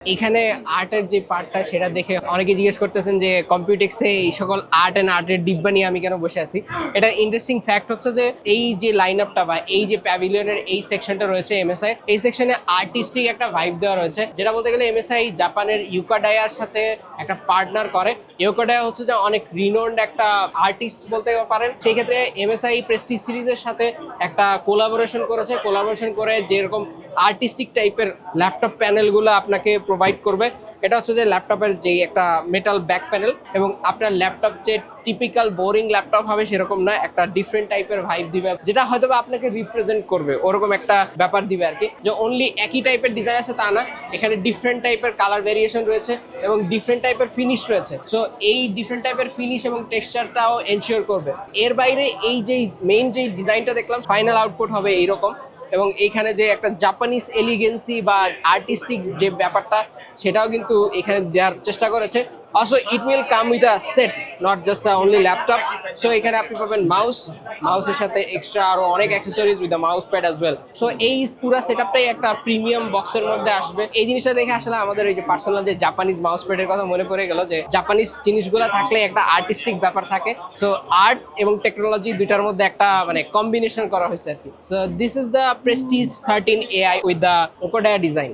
এখানে আর্টের যে পার্টটা সেটা দেখে অনেকে জিজ্ঞেস করতেছেন যে কম্পিউটেক্সে এই সকল আর্ট অ্যান্ড আর্টের ডিব্বা নিয়ে আমি কেন বসে আছি? এটা ইন্টারেস্টিং ফ্যাক্ট হচ্ছে যে এই যে লাইন আপটা বা এই যে প্যাভিলিয়নের এই সেকশনটা রয়েছে এমএসআই এই সেকশনে আর্টিস্টিক একটা ভাইব দেওয়া রয়েছে। যেটা বলতে গেলে এমএসআই জাপানের ইউকাডায়ার সাথে একটা পার্টনার করে। ইউকাডায়া হচ্ছে যে অনেক রিনোন্ড একটা আর্টিস্ট বলতে পারেন। সেই ক্ষেত্রে এমএসআই প্রেস্টি সিরিজের সাথে একটা কোলাবোরেশন করেছে। কোলাবোরেশন করে যেরকম আর্টিস্টিক টাইপের ল্যাপটপ প্যানেলগুলো আপনাকে প্রোভাইড করবে। এটা হচ্ছে যে ল্যাপটপের যে একটা মেটাল ব্যাক প্যানেল এবং আপনার ল্যাপটপ যে টিপিক্যাল বোরিং ল্যাপটপ হবে সেরকম না, একটা ডিফারেন্ট টাইপের ভাইব দিবে, যেটা হয়তো আপনাকে রিপ্রেজেন্ট করবে, ওরকম একটা ব্যাপার দিবে আর কি যে অনলি একই টাইপের ডিজাইন আছে তা না, এখানে ডিফারেন্ট টাইপের কালার ভেরিয়েশন রয়েছে এবং ডিফারেন্ট টাইপের ফিনিশ রয়েছে। সো এই ডিফারেন্ট টাইপের ফিনিশ এবং টেক্সচারটাও এনশিওর করবে। এর বাইরে এই যে মেইন যে ডিজাইনটা দেখলাম ফাইনাল আউটপুট হবে এইরকম এবং এইখানে যে একটা জাপানিজ এলিগেন্সি বা আর্টিস্টিক যে ব্যাপারটা সেটাও কিন্তু এখানে দেওয়ার চেষ্টা করেছে। Also it will come with a set not just a only laptop so এখানে আপনি পাবেন মাউস মাউসের সাথে এক্সট্রা আরও অনেক accessories with the mouse pad as well so এই পুরো সেটআপটাই একটা প্রিমিয়াম বক্সের মধ্যে আসবে। এই জিনিসটা দেখে আসলে আমাদের এই যে পার্সোনাল যে জাপানিজ মাউস প্যাডের কথা মনে পড়ে গেল যে জাপানিজ জিনিসগুলো থাকলে একটা আর্টিস্টিক ব্যাপার থাকে। সো আর্ট এবং টেকনোলজি দুইটার মধ্যে একটা মানে কম্বিনেশন করা হয়েছে আর কি। So this is the Prestige thirteen AI with the ওকোডায়া design